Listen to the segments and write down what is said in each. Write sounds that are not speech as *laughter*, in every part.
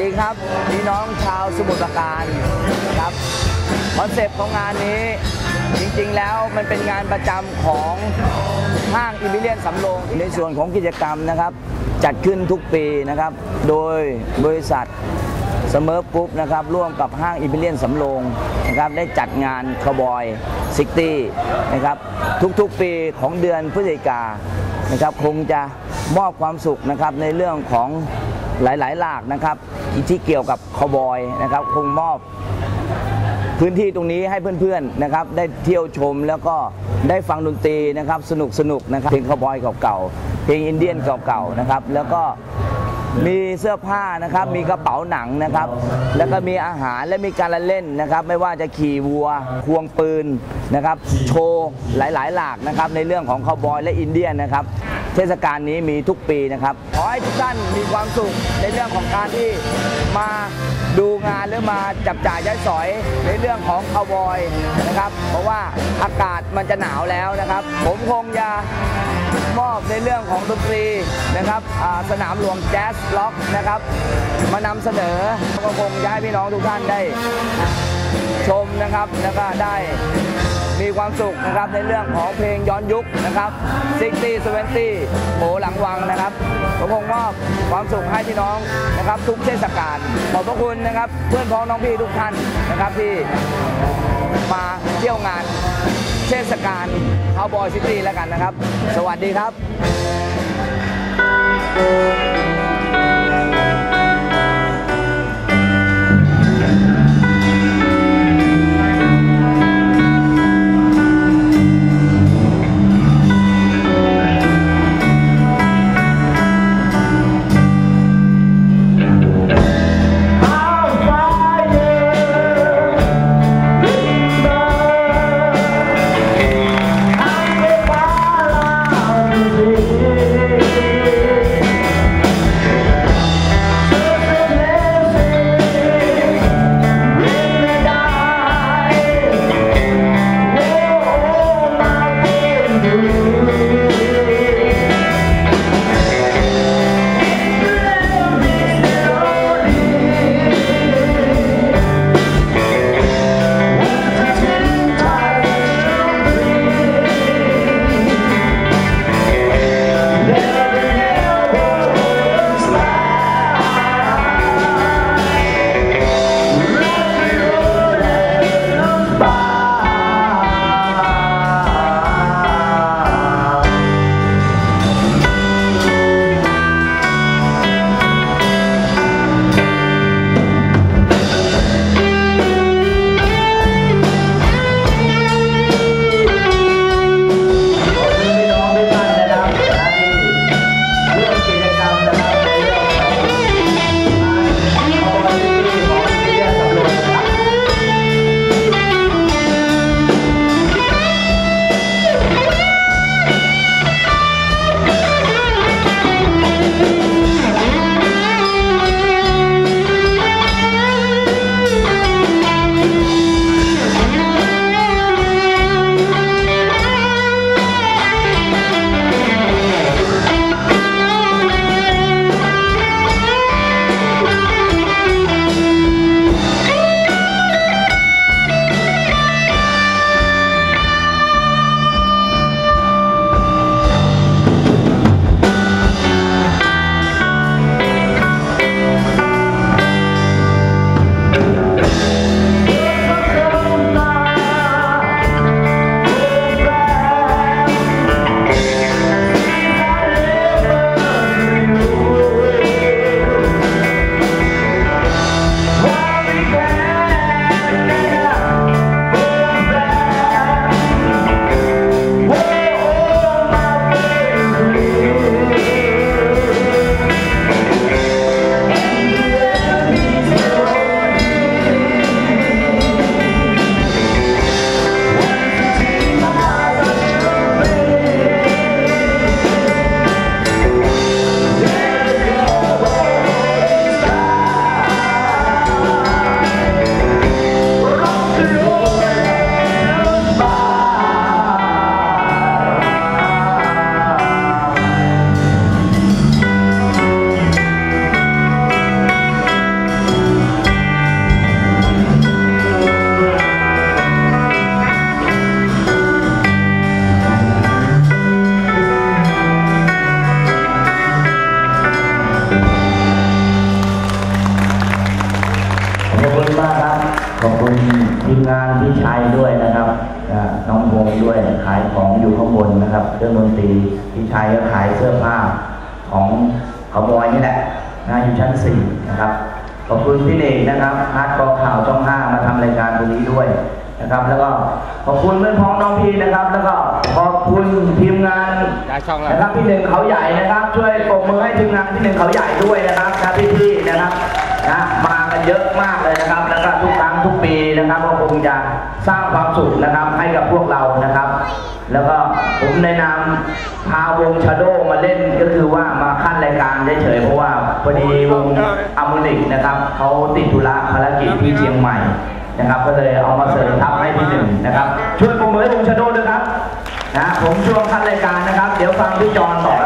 ดีครับพี่น้องชาวสมุทรปราการครับคอนเซปต์ของงานนี้จริงๆแล้วมันเป็นงานประจำของห้างอิมพิเลียนสำโรงในส่วนของกิจกรรมนะครับ จัดขึ้นทุกปีนะครับ โดยบริษัทเสมอปุ๊บนะครับร่วมกับห้างอิมพิเลียนสำโรงนะครับได้จัดงานคาวบอยซิตี้นะครับทุกๆปีของเดือนพฤศจิกานะครับคงจะมอบความสุขนะครับในเรื่องของ หลาย ๆ หลากนะครับที่เกี่ยวกับคาวบอยนะครับคงมอบพื้นที่ตรงนี้ให้เพื่อนๆนะครับได้เที่ยวชมแล้วก็ได้ฟังดนตรีนะครับสนุกสนุกนะครับเพลงคาวบอยเก่าๆเพลงอินเดียนเก่าๆนะครับแล้วก็มีเสื้อผ้านะครับมีกระเป๋าหนังนะครับแล้วก็มีอาหารและมีการละเล่นนะครับ ไม่ว่าจะขี่วัวควงปืนนะครับโชว์หลายๆ หลากนะครับในเรื่องของคาวบอยและอินเดียนนะครับ เทศกาลนี้มีทุกปีนะครับ ขอให้ทุกท่านมีความสุขในเรื่องของการที่มาดูงานหรือมาจับจ่ายใช้สอยในเรื่องของคาวอยนะครับ เพราะว่าอากาศมันจะหนาวแล้วนะครับ ผมคงจะมอบในเรื่องของดนตรีนะครับสนามหลวงแจ๊สล็อกนะครับ มานำเสนอก็คงจะให้พี่น้องทุกท่านได้ชมนะครับแล้วก็ได้ มีความสุขนะครับในเรื่องของเพลงย้อนยุคนะครับ60 70โหหลังวังนะครับ ผมคงมอบความสุขให้พี่น้องนะครับ ทุกเทศกาลขอบพระคุณนะครับ เพื่อนพ้องน้องพี่ทุกท่านนะครับที่มาเที่ยวงานเทศกาลคาวบอยซิตี้แล้วกันนะครับ สวัสดีครับ ชายก็ขายเสื้อผ้าของเขาบอยนี่แหละนะอยู่ชั้นสี่นะครับขอบคุณพี่เอกนะครับฮาร์ดกอข่าวช่องห้ามาทำรายการตรงนี้ด้วยนะครับ แล้วก็ขอบคุณเพื่อนพ้องน้องพีนะครับ แล้วก็ขอบคุณทีมงานย้ายช่องแล้วนะครับพี่หนึ่งเขาใหญ่นะครับ ช่วยปรบมือให้ทีมงานพี่หนึ่งเขาใหญ่ด้วยนะครับนะพี่ๆนะครับ นะมากันเยอะมากเลยนะครับแล้วก็ทุกครั้งทุกปีนะครับก็คงจะสร้างความสุขนะครับให้กับพวกเรานะครับ แล้วก็ผมในนามพาวงชาโดมาเล่นก็คือว่ามาขั้นรายการเฉยๆเพราะว่าพอดีวงอามูนิกนะครับเขาติดธุระภารกิจที่เชียงใหม่นะครับ ก็เลยเอามาเสริมทัพให้พี่หนึ่งนะครับช่วยปรบมือให้วงชาโดด้วยครับนะผมช่วงขั้นรายการนะครับ เดี๋ยวฟังพี่จอนต่อ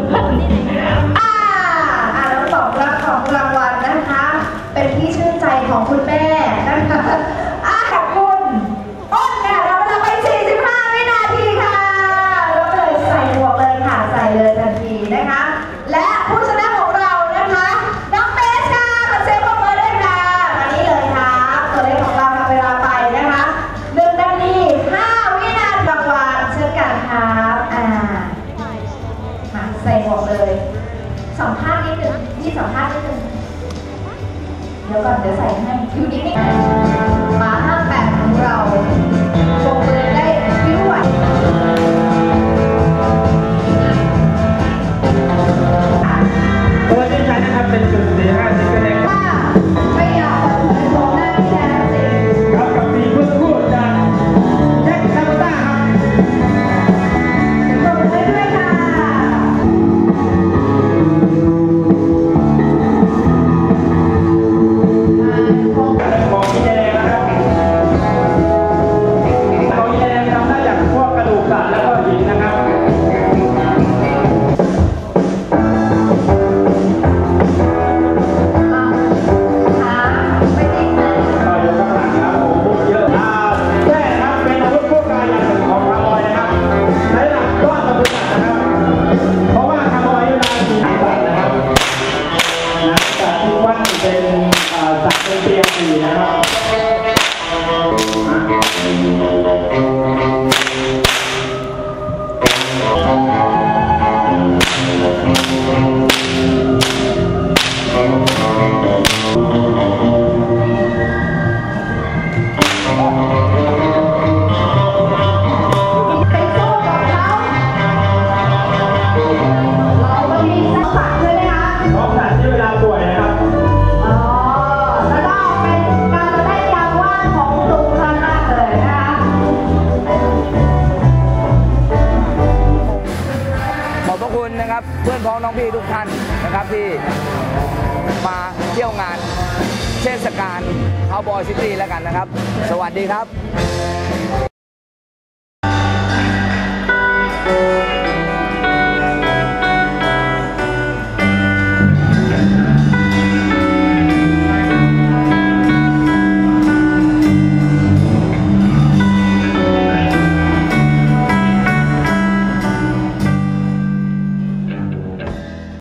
Oh, *laughs* สัมภาษณ์นิดนึงพี่สัมภาษณ์นิดนึงเดี๋ยวก่อนเดี๋ยวใส่ให้อยู่นิ่ง ครับ เพื่อนพ้องน้องพี่ทุกท่านนะครับที่มาเที่ยวงานเทศกาลฮาบอยซิตี้แล้วกันนะครับ สวัสดีครับ